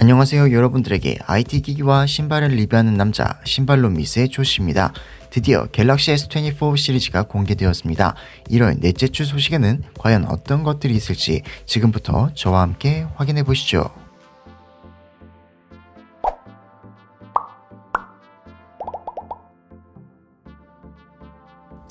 안녕하세요 여러분들에게 IT 기기와 신발을 리뷰하는 남자 신발로 미스의 조씨입니다. 드디어 갤럭시 S24 시리즈가 공개되었습니다. 1월 넷째 주 소식에는 과연 어떤 것들이 있을지 지금부터 저와 함께 확인해 보시죠.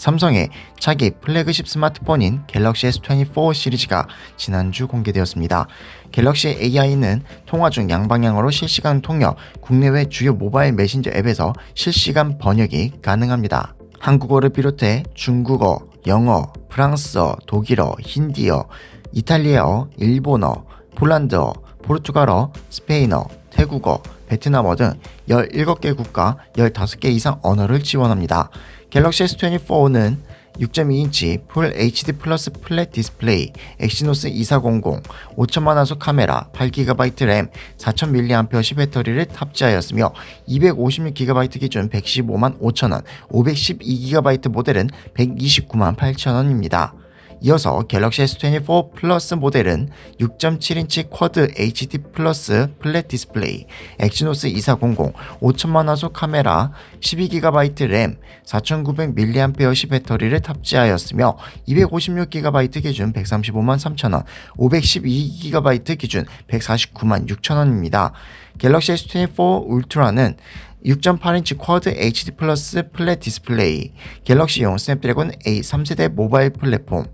삼성의 차기 플래그십 스마트폰인 갤럭시 S24 시리즈가 지난주 공개되었습니다. 갤럭시 AI는 통화 중 양방향으로 실시간 통역, 국내외 주요 모바일 메신저 앱에서 실시간 번역이 가능합니다. 한국어를 비롯해 중국어, 영어, 프랑스어, 독일어, 힌디어, 이탈리아어, 일본어, 폴란드어, 포르투갈어, 스페인어, 태국어, 베트남어 등 17개 국가 15개 이상 언어를 지원합니다. 갤럭시 S24는 6.2인치 풀 HD 플러스 플랫 디스플레이, 엑시노스 2400, 5천만 화소 카메라, 8GB 램, 4000mAh 배터리를 탑재하였으며 256GB 기준 115만 5천원, 512GB 모델은 129만 8천원입니다. 이어서 갤럭시 S24 플러스 모델은 6.7인치 쿼드 HD 플러스 플랫 디스플레이, 엑시노스 2400, 5000만 화소 카메라, 12GB 램, 4900mAh 배터리를 탑재하였으며 256GB 기준 135만 3천원, 512GB 기준 149만 6천원입니다. 갤럭시 S24 울트라는 6.8인치 쿼드 HD 플러스 플랫 디스플레이, 갤럭시용 스냅드래곤 A 3세대 모바일 플랫폼,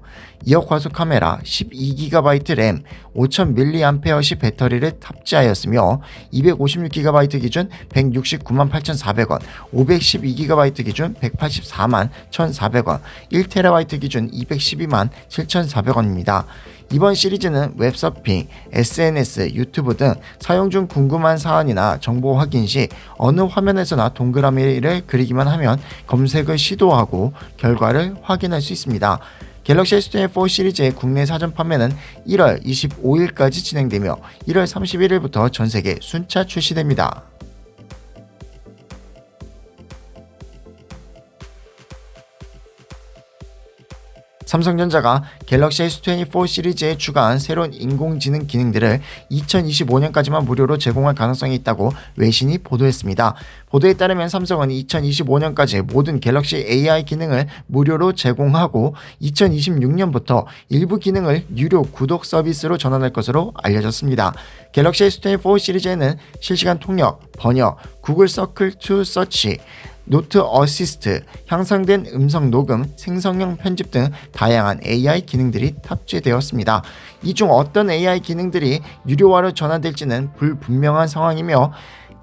2억 화소 카메라, 12GB 램, 5000mAh 배터리를 탑재하였으며 256GB 기준 169만 8,400원, 512GB 기준 184만 1,400원, 1TB 기준 212만 7,400원입니다. 이번 시리즈는 웹서핑, SNS, 유튜브 등 사용 중 궁금한 사안이나 정보 확인 시 어느 화면에서나 동그라미를 그리기만 하면 검색을 시도하고 결과를 확인할 수 있습니다. 갤럭시 S24 시리즈의 국내 사전 판매는 1월 25일까지 진행되며 1월 31일부터 전 세계 순차 출시됩니다. 삼성전자가 갤럭시 S24 시리즈에 추가한 새로운 인공지능 기능들을 2025년까지만 무료로 제공할 가능성이 있다고 외신이 보도했습니다. 보도에 따르면 삼성은 2025년까지 모든 갤럭시 AI 기능을 무료로 제공하고 2026년부터 일부 기능을 유료 구독 서비스로 전환할 것으로 알려졌습니다. 갤럭시 S24 시리즈에는 실시간 통역, 번역, 구글 서클 투 서치, 노트 어시스트, 향상된 음성 녹음, 생성형 편집 등 다양한 AI 기능들이 탑재되었습니다. 이 중 어떤 AI 기능들이 유료화로 전환될지는 불분명한 상황이며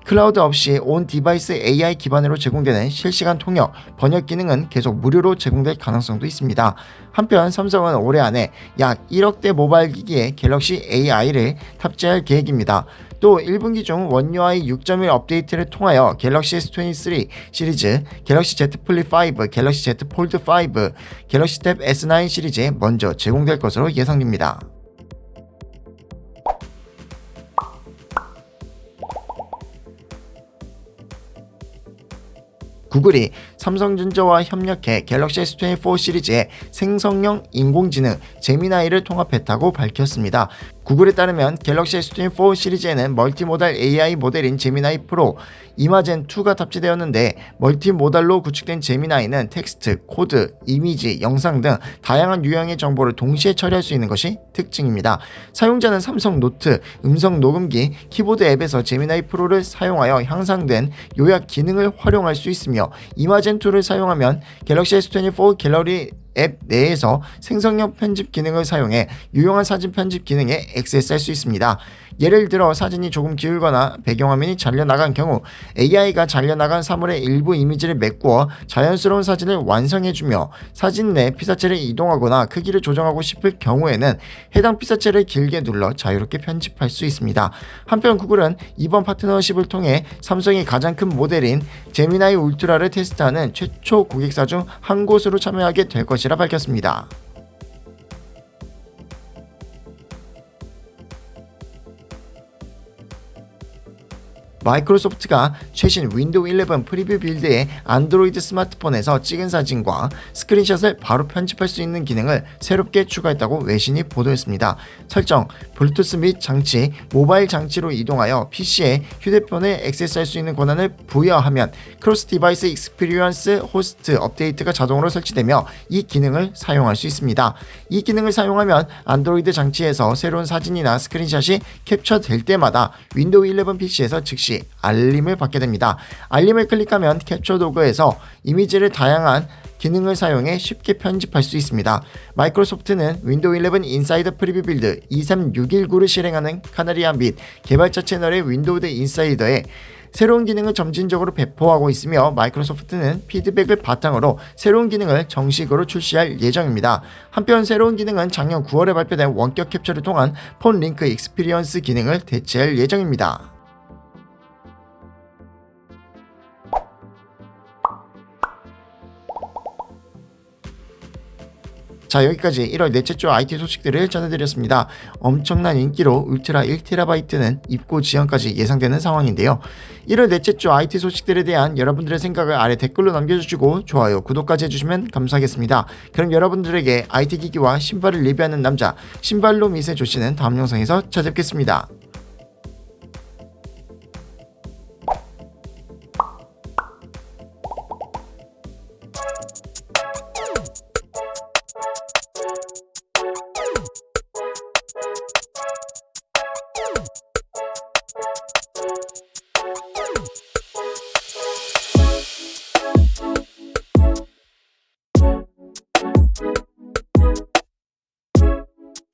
클라우드 없이 온 디바이스 AI 기반으로 제공되는 실시간 통역, 번역 기능은 계속 무료로 제공될 가능성도 있습니다. 한편 삼성은 올해 안에 약 1억대 모바일 기기에 갤럭시 AI를 탑재할 계획입니다. 또 1분기 중 원UI 6.1 업데이트를 통하여 갤럭시 S23 시리즈, 갤럭시 Z 플립 5, 갤럭시 Z 폴드 5, 갤럭시 탭 S9 시리즈에 먼저 제공될 것으로 예상됩니다. 구글이 삼성전자와 협력해 갤럭시 S24 시리즈의 생성형 인공지능 제미나이를 통합했다고 밝혔습니다. 구글에 따르면 갤럭시 S24 시리즈에는 멀티모달 AI 모델인 제미나이 프로 이마젠 2가 탑재되었는데 멀티모달로 구축된 제미나이는 텍스트, 코드, 이미지, 영상 등 다양한 유형의 정보를 동시에 처리할 수 있는 것이 특징입니다. 사용자는 삼성 노트, 음성 녹음기, 키보드 앱에서 제미나이 프로를 사용하여 향상된 요약 기능을 활용할 수 있으며 이마젠 2를 사용하면 갤럭시 S24 갤러리 앱 내에서 생성형 편집 기능을 사용해 유용한 사진 편집 기능에 액세스할 수 있습니다. 예를 들어 사진이 조금 기울거나 배경화면이 잘려나간 경우 AI가 잘려나간 사물의 일부 이미지를 메꾸어 자연스러운 사진을 완성해주며 사진 내 피사체를 이동하거나 크기를 조정하고 싶을 경우에는 해당 피사체를 길게 눌러 자유롭게 편집할 수 있습니다. 한편 구글은 이번 파트너십을 통해 삼성이 가장 큰 모델인 제미나이 울트라를 테스트하는 최초 고객사 중 한 곳으로 참여하게 될 것 이라 밝혔습니다. 마이크로소프트가 최신 윈도우 11 프리뷰 빌드의 안드로이드 스마트폰에서 찍은 사진과 스크린샷을 바로 편집할 수 있는 기능을 새롭게 추가했다고 외신이 보도했습니다. 설정, 블루투스 및 장치, 모바일 장치로 이동하여 PC에 휴대폰에 액세스할 수 있는 권한을 부여하면 크로스 디바이스 익스피리언스 호스트 업데이트가 자동으로 설치되며 이 기능을 사용할 수 있습니다. 이 기능을 사용하면 안드로이드 장치에서 새로운 사진이나 스크린샷이 캡처될 때마다 윈도우 11 PC에서 즉시 알림을 받게 됩니다. 알림을 클릭하면 캡처 도구에서 이미지를 다양한 기능을 사용해 쉽게 편집할 수 있습니다. 마이크로소프트는 윈도우 11 인사이더 프리뷰 빌드 23619를 실행하는 카나리아 및 개발자 채널의 윈도우 드 인사이더에 새로운 기능을 점진적으로 배포하고 있으며 마이크로소프트는 피드백을 바탕으로 새로운 기능을 정식으로 출시할 예정입니다. 한편 새로운 기능은 작년 9월에 발표된 원격 캡처를 통한 폰 링크 익스피리언스 기능을 대체할 예정입니다. 자 여기까지 1월 넷째 주 IT 소식들을 전해드렸습니다. 엄청난 인기로 울트라 1TB는 입고 지연까지 예상되는 상황인데요. 1월 넷째 주 IT 소식들에 대한 여러분들의 생각을 아래 댓글로 남겨주시고 좋아요, 구독까지 해주시면 감사하겠습니다. 그럼 여러분들에게 IT 기기와 신발을 리뷰하는 남자 신발로 미세 조씨는 다음 영상에서 찾아뵙겠습니다. you